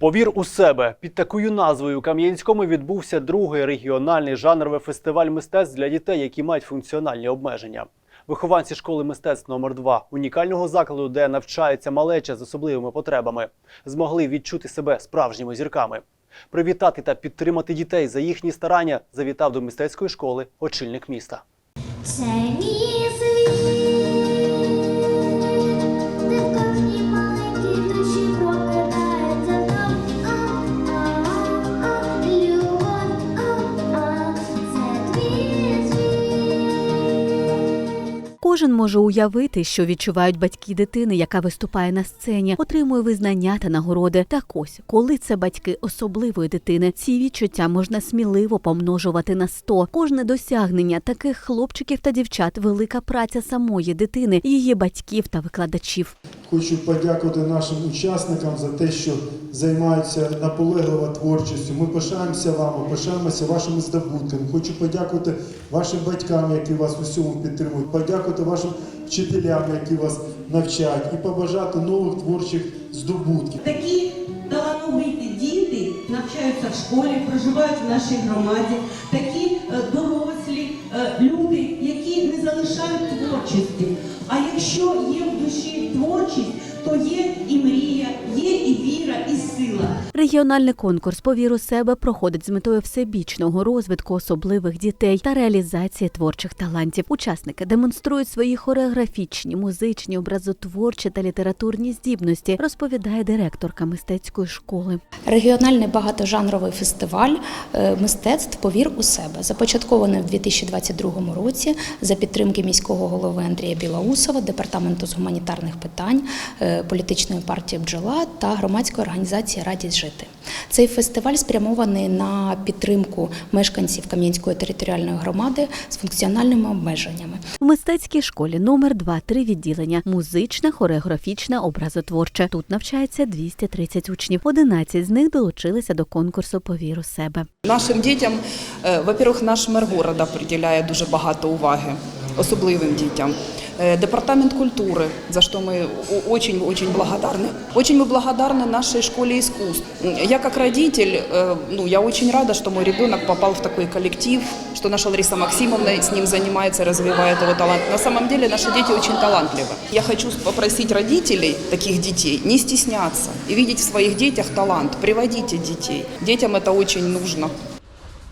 Повір у себе під такою назвою у Кам'янському відбувся другий регіональний жанровий фестиваль мистецтв для дітей, які мають функціональні обмеження. Вихованці школи мистецтв номер 2 унікального закладу, де навчається малеча з особливими потребами, змогли відчути себе справжніми зірками. Привітати та підтримати дітей за їхні старання завітав до мистецької школи очільник міста. Це Кожен може уявити, що відчувають батьки дитини, яка виступає на сцені, отримує визнання та нагороди. Так ось, коли це батьки особливої дитини, ці відчуття можна сміливо помножувати на 100. Кожне досягнення таких хлопчиків та дівчат велика праця самої дитини, її батьків та викладачів. Хочу подякувати нашим учасникам за те, що займаються наполегливо творчістю. Ми пишаємося вами, пишаємося вашими здобутками. Хочу подякувати вашим батькам, які вас у всьому підтримують, вашим вчителям, які вас навчають, і побажати нових творчих здобутків. Такі талановиті діти навчаються в школі, проживають в нашій громаді, такі е, дорослі е, люди, які не залишають творчості. А якщо є в душі творчість, то є і мрія, є і віра, і сила. Регіональний конкурс «Повір у себе проходить з метою всебічного розвитку особливих дітей та реалізації творчих талантів. Учасники демонструють свої хореографічні, музичні, образотворчі та літературні здібності, розповідає директорка мистецької школи. Регіональний багатожанровий фестиваль е, мистецтв Повір у себе започаткований в 2022 році за підтримки міського голови Андрія Білоусова, департаменту з гуманітарних питань, е, політичної партії Бджола та громадської організації Радість жити. Цей фестиваль спрямований на підтримку мешканців Кам'янської територіальної громади з функціональними обмеженнями. В мистецькій школі номер 2 три відділення: музична, хореографічна, образотворча. Тут навчається 230 учнів. 11 з них долучилися до конкурсу «Повір у себе. Нашим дітям, е, во-первых, наш мер города приділяє дуже багато уваги особливим дітям. Е, Департамент культури, за що ми о- очень очень благодарны. Очень мы благодарны нашей школе искусств. М, Я как родитель, э, ну я очень рада, что мой ребенок попал в такой коллектив, что наша Лариса Максимовна с ним занимается, развивает его талант. На самом деле наши дети очень талантливы. Я хочу попросить родителей таких детей не стесняться и видеть в своих детях талант. Приводите детей. Детям это очень нужно.